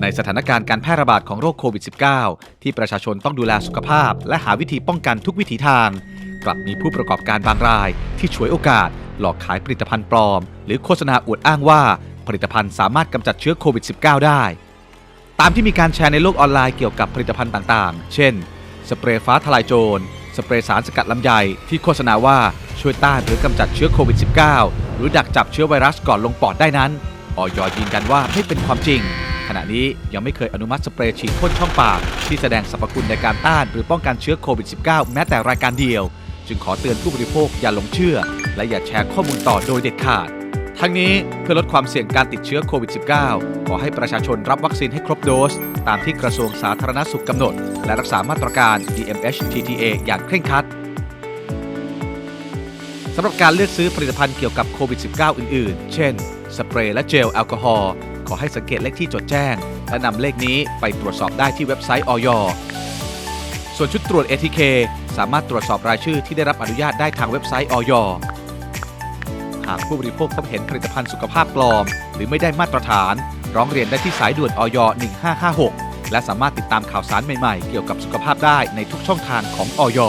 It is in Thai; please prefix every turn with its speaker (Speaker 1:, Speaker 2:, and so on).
Speaker 1: ในสถานการณ์การแพร่ระบาดของโรคโควิด -19 ที่ประชาชนต้องดูแลสุขภาพ และหาวิธีป้องกันทุกวิถีทาง กลับมีผู้ประกอบการบางราย ที่ฉวยโอกาส หลอกขายผลิตภัณฑ์ปลอม หรือโฆษณาอวดอ้างว่า ผลิตภัณฑ์สามารถกำจัดเชื้อโควิด -19 ได้ ตามที่มีการแชร์ในโลกออนไลน์เกี่ยวกับผลิตภัณฑ์ต่างๆ เช่น สเปรย์ฟ้าทลายโจร สเปรย์สารสกัดลำไยที่โฆษณาว่าช่วยต้านหรือกำจัดเชื้อโควิด -19 หรือดักจับเชื้อไวรัสก่อนลงปอดได้นั้นออยยืนยันว่าไม่เป็นความจริง ขณะนี้ยังไม่เคยอนุมัติสเปรย์ฉีดพ่นช่องปาก ที่แสดงสรรพคุณในการต้านหรือป้องกันเชื้อโควิด -19 แม้แต่รายการเดียว จึงขอเตือนผู้บริโภคอย่าหลงเชื่อ และอย่าแชร์ข้อมูลต่อโดยเด็ดขาด ทั้งนี้เพื่อลดความเสี่ยงการติดเชื้อโควิด -19 ขอให้ประชาชนรับวัคซีนให้ครบโดส ตามที่กระทรวงสาธารณสุขกำหนด และรักษามาตรการ DMHTTA อย่างเคร่งครัดสำหรับการเลือกซื้อผลิตภัณฑ์เกี่ยวกับโควิด -19 อื่น ๆ เช่น สเปรย์และเจลแอลกอฮอล์ขอให้สังเกตเลขที่จดแจ้ง และนำเลขนี้ไปตรวจสอบได้ที่เว็บไซต์ออยส่วนชุดตรวจ ATK สามารถตรวจสอบรายชื่อที่ได้รับอนุญาตได้ทางเว็บไซต์ออยหากผู้บริโภคพบเห็นผลิตภัณฑ์สุขภาพปลอม หรือไม่ได้มาตรฐาน ร้องเรียนได้ที่สายด่วนออย1556 และสามารถติดตามข่าวสารใหม่ๆ เกี่ยวกับสุขภาพได้ในทุกช่องทางของออย